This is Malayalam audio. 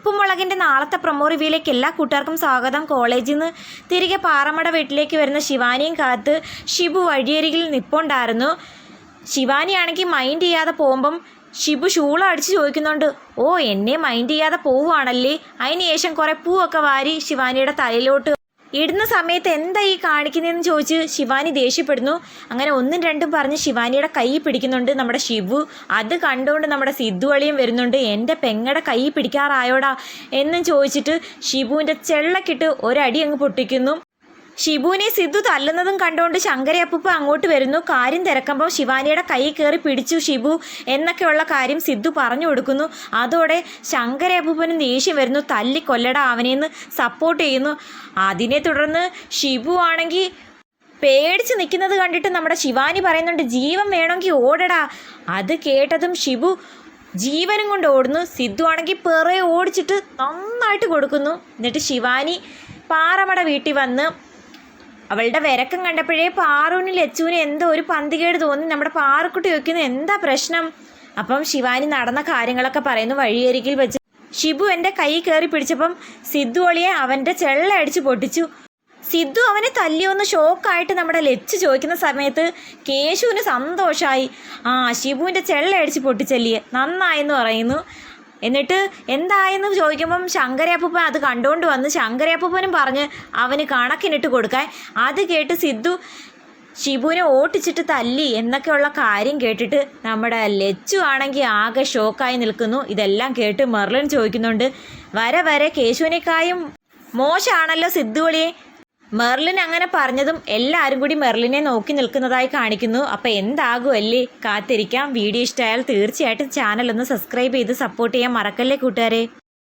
ഉപ്പുമുളകിന്റെ നാളത്തെ പ്രൊമോ റിവ്യൂയിലേക്ക് എല്ലാ കൂട്ടുകാർക്കും സ്വാഗതം. കോളേജിൽ നിന്ന് തിരികെ പാറമട വീട്ടിലേക്ക് വരുന്ന ശിവാനിയും കാത്ത് ഷിബു വഴിയരികിൽ നിപ്പുണ്ടായിരുന്നു. ശിവാനിയാണെങ്കിൽ മൈൻഡ് ചെയ്യാതെ പോകുമ്പം ഷിബു ഷൂള അടിച്ച് ചോദിക്കുന്നുണ്ട് ഓ എന്നെ മൈൻഡ് ചെയ്യാതെ പോവുകയാണല്ലേ? അതിന് ശേഷം കുറേ പൂവൊക്കെ വാരി ശിവാനിയുടെ തലയിലോട്ട് ഇടുന്ന സമയത്ത് എന്താ ഈ കാണിക്കുന്നതെന്ന് ചോദിച്ച് ശിവാനി ദേഷ്യപ്പെടുന്നു. അങ്ങനെ ഒന്നും രണ്ടും പറഞ്ഞ് ശിവാനിയുടെ കൈ പിടിക്കുന്നുണ്ട് നമ്മുടെ ശിവു. അത് കണ്ടുകൊണ്ട് നമ്മുടെ സിദ്ധു അളിയും വരുന്നുണ്ട്. എന്റെ പെങ്ങടെ കൈ പിടിക്കാറായോടാ? എന്നും ചോദിച്ചിട്ട് ശിവുവിന്റെ ചെള്ളക്കിട്ട് ഒരടി അങ്ങ് പൊട്ടിക്കുന്നു. ഷിബുവിനെ സിദ്ധു തല്ലുന്നതും കണ്ടുകൊണ്ട് ശങ്കരയപ്പൂപ്പ അങ്ങോട്ട് വരുന്നു. കാര്യം തിരക്കുമ്പോൾ ശിവാനിയുടെ കൈ കയറി പിടിച്ചു ഷിബു എന്നൊക്കെയുള്ള കാര്യം സിദ്ധു പറഞ്ഞു കൊടുക്കുന്നു. അതോടെ ശങ്കരയപ്പൂപ്പനും ദേഷ്യം വരുന്നു. തല്ലി കൊല്ലടാ അവനെന്ന് സപ്പോർട്ട് ചെയ്യുന്നു. അതിനെ തുടർന്ന് ഷിബു ആണെങ്കിൽ പേടിച്ച് നിൽക്കുന്നത് കണ്ടിട്ട് നമ്മുടെ ശിവാനി പറയുന്നുണ്ട് ജീവൻ വേണമെങ്കിൽ ഓടടാ. അത് കേട്ടതും ഷിബു ജീവനും കൊണ്ട് ഓടുന്നു. സിദ്ധു ആണെങ്കിൽ പിറയെ ഓടിച്ചിട്ട് നന്നായിട്ട് കൊടുക്കുന്നു. എന്നിട്ട് ശിവാനി പാറമട വീട്ടിൽ വന്ന് അവളുടെ വിരക്കം കണ്ടപ്പോഴേ പാറുവിന് ലച്ചുവിന് എന്തോ ഒരു പന്തികേട് തോന്നി. നമ്മുടെ പാറക്കുട്ടി വയ്ക്കുന്ന എന്താ പ്രശ്നം? അപ്പം ശിവാനി നടന്ന കാര്യങ്ങളൊക്കെ പറയുന്നു വഴിയരികിൽ വെച്ച്. ഷിബു എന്റെ കൈ കയറി പിടിച്ചപ്പം സിദ്ധു ഒളിയെ അവന്റെ ചെള്ള അടിച്ച് പൊട്ടിച്ചു. സിദ്ധു അവനെ തല്ലിയൊന്ന് ഷോക്കായിട്ട് നമ്മുടെ ലച്ച് ചോദിക്കുന്ന സമയത്ത് കേശുവിന് സന്തോഷമായി ആ ഷിബുവിന്റെ ചെള്ള അടിച്ച് പൊട്ടിച്ചല്ലിയെ നന്നായെന്ന് പറയുന്നു. എന്നിട്ട് എന്തായെന്ന് ചോദിക്കുമ്പം ശങ്കരയപ്പൂപ്പൻ അത് കണ്ടുകൊണ്ട് വന്ന് ശങ്കരയപ്പൂപ്പനും പറഞ്ഞ് അവന് കണക്കിനിട്ട് കൊടുക്കാൻ. അത് കേട്ട് സിദ്ധു ഷിബുവിനെ ഓട്ടിച്ചിട്ട് തല്ലി എന്നൊക്കെയുള്ള കാര്യം കേട്ടിട്ട് നമ്മുടെ ലച്ചു ആണെങ്കിൽ ആകെ ഷോക്കായി നിൽക്കുന്നു. ഇതെല്ലാം കേട്ട് മെർലിൻ ചോദിക്കുന്നുണ്ട് വരെ വരെ കേശുവിനേക്കായും മോശമാണല്ലോ സിദ്ധുവളിയെ മെർലിൻ അങ്ങനെ പറഞ്ഞതും എല്ലാവരും കൂടി മെർലിനെ നോക്കി നിൽക്കുന്നതായി കാണിക്കുന്നു. അപ്പോൾ എന്താകും അല്ലേ? കാത്തിരിക്കാം. വീഡിയോ ഇഷ്ടമായാൽ തീർച്ചയായിട്ടും ചാനൽ ഒന്ന് സബ്സ്ക്രൈബ് ചെയ്ത് സപ്പോർട്ട് ചെയ്യാൻ മറക്കല്ലേ കൂട്ടുകാരെ?